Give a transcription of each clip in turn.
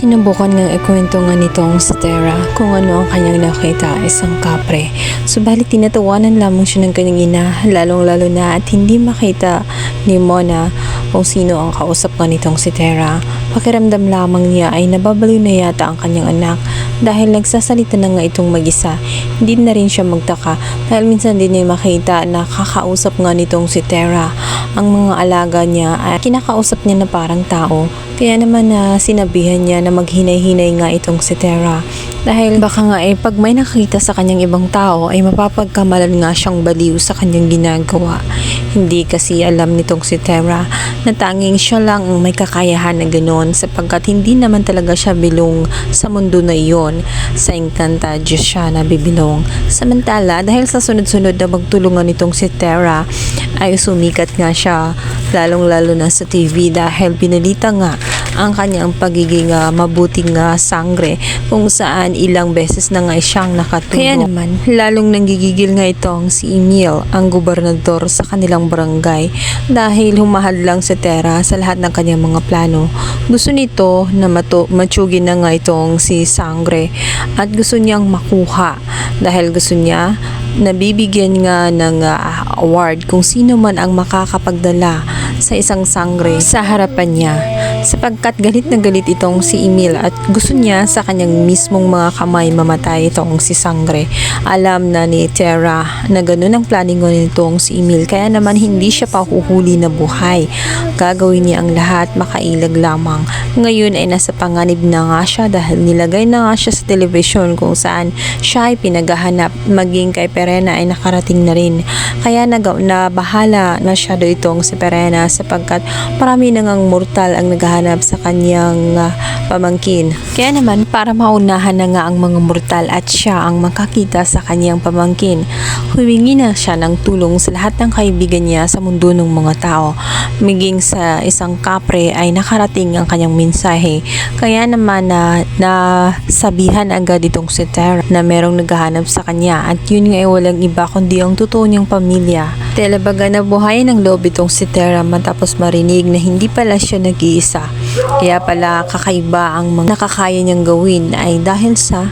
Sinubukan nga ikwento nga nitong si Tara kung ano ang kanyang nakita isang kapre. Subalit tinatawanan lamang siya ng kanyang ina lalong lalo na at hindi makita ni Mona kung sino ang kausap nga nitong si Tara. Pakiramdam lamang niya ay nababaliw na yata ang kanyang anak dahil nagsasalita na nga itong mag-isa. Hindi na rin siya magtaka dahil minsan din niya makita na kakausap nga nitong si Tara. Ang mga alaga niya ay kinakausap niya na parang tao. Kaya naman na sinabihan niya na maghinay-hinay nga itong si Tara. Dahil baka nga eh pag may nakita sa kanyang ibang tao ay mapapagkamalan nga siyang baliw sa kanyang ginagawa. Hindi kasi alam nitong si Tara na tanging siya lang ang may kakayahan na ganoon sapagkat hindi naman talaga siya bilong sa mundo na iyon. Sa Encantadio siya na bibilong. Samantala dahil sa sunod-sunod na magtulungan nitong si Tara ay sumikat nga siya lalong-lalo na sa TV dahil binalita nga ang kanyang pagiging ah, mabuting ah, sangre kung saan ilang beses na nga siyang nakatulong. Kaya naman, lalong nanggigigil nga itong si Emil, ang gobernador sa kanilang barangay dahil humahad lang si Tera sa lahat ng kanyang mga plano. Gusto nito na mato, matsugin na nga itong si Sangre at gusto niyang makuha dahil gusto niya nabibigyan nga ng ah, award kung sino man ang makakapagdala sa isang sangre sa harapan niya sapagkat galit na galit itong si Emil at gusto niya sa kanyang mismong mga kamay mamatay itong si Sangre. Alam na ni Tera na ganun ang planning nitong si Emil kaya naman hindi siya pahuhuli na buhay. Gagawin niya ang lahat makailag lamang. Ngayon ay nasa panganib na nga siya dahil nilagay na nga siya sa telebisyon kung saan siya ay pinaghahanap maging kay Perena ay nakarating na rin. Kaya nag na bahala na siya do itong si Perena sapagkat marami na ngang mortal ang naghahanap sa kanyang ah, pamangkin. Kaya naman para maunahan na nga ang mga mortal at siya ang makakita sa kanyang pamangkin, humingi na siya ng tulong sa lahat ng kaibigan niya sa mundo ng mga tao. Miging sa isang kapre ay nakarating ang kanyang mensahe. Kaya naman na nasabihan agad itong si Tara na merong naghahanap sa kanya at yun nga ay walang iba kundi ang totoo niyang pamilya. Telebaga na buhay ng loob itong si Tara matapos marinig na hindi pala siya nag-iisa. Kaya pala kakaiba ang mga nakakaya niyang gawin ay dahil sa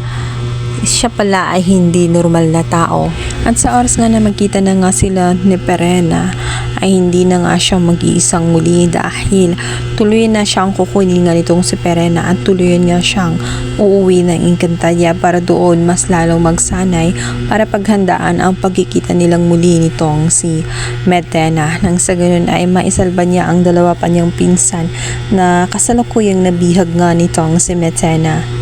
siya pala ay hindi normal na tao. At sa oras nga na magkita na nga sila ni Perena, ay hindi na nga siya mag-iisang muli dahil tuloy na siyang kukunin nga nitong si Perena at tuloy nga siyang uuwi ng Encantadia para doon mas lalong magsanay para paghandaan ang pagkikita nilang muli nitong si Metena. Nang sa ganun ay maisalba niya ang dalawa pa niyang pinsan na kasalukuyang nabihag nga nitong si Metena.